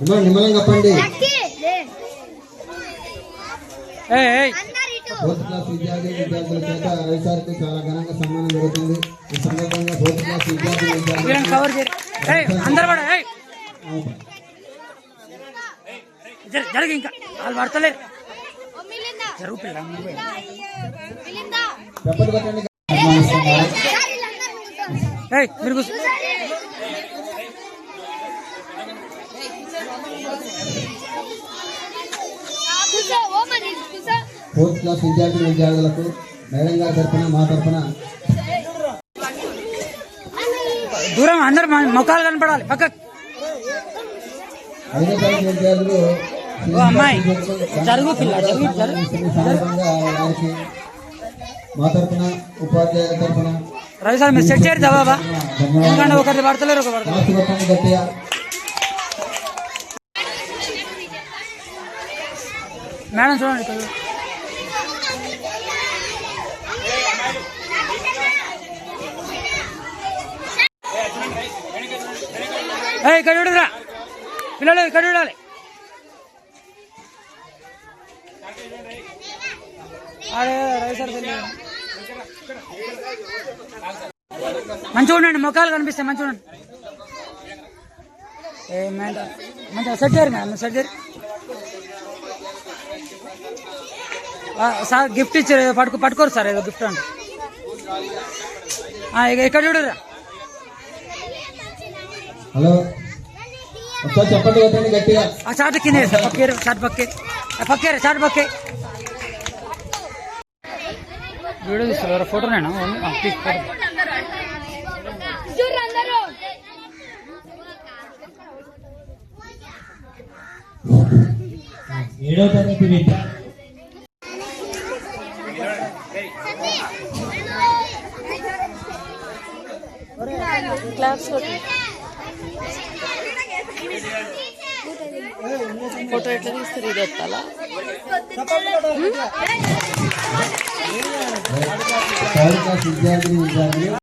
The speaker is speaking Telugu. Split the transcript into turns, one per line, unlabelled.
నిమ్మలం నిమ్మలం కప్పండి
ఏయ్ ఏయ్.
ఫోర్త్ క్లాస్ విద్యార్థి విద్యార్థుల చేత రవిసారికి చాలా ఘనంగా సన్మానం జరుగుతుంది. ఈ సందర్భంగా ఫోర్త్ క్లాస్ విద్యార్థి
వీళ్ళని
విద్యార్థులు
కవర్ చేయరు ఏయ్ అందరు పడ ఇంకా. వాళ్ళు పడతలేరు జరుగు మీరు
ఫోర్త్ క్లాస్ విద్యార్థి విద్యార్థులకు మేడం గారి తరఫున మా తరఫున
దూరం అందరు ముఖాలు కనపడాలి పక్క
ఐదో తరగతి విద్యార్థులు
ఓ అమ్మాయి జరుగు పిల్ల జరుగు జరుగు.
ఈ సందర్భంగా వారికి మా తరఫున ఉపాధ్యాయుల తరఫున
రవి సార్ మీరు సెట్ చేయరు బాబా ఎందుకంటే ఒకరి పడతలేరు ఒక
గట్టిగా
మేడం చూడండి ఇక్కడ. చూడరా. పిల్లలు ఇక్కడ చూడాలి. అరే రవి సార్ తెలియదు. మంచిగా ఉండండి ముఖాలు కనిపిస్తాయి మంచిగా ఉండండి. ఏ మేడం మంచిగా సెట్ చేయరు మేడం సెట్ చేయరు. సార్ గిఫ్ట్ ఇచ్చారు ఏదో పట్టుకు పట్టుకోరు సార్ ఏదో గిఫ్ట్ అండి ఇక్కడ చూడరా
హలో? చెప్పండి గట్టిగా.
ఆ చాటు కింద వేస్తా పక్కేరు చాటు పక్కే. ఆ, పక్కేరు చాటు పక్కే. వీడియో తీస్తారు ఫోటో నేను? Please photo.
ఏడో తరగతి విద్య
ఫోటో ఎట్లా తీస్తారు? ఇది ఎత్తాలా?
థర్డ్ క్లాస్ విద్యార్థి విద్యార్థులు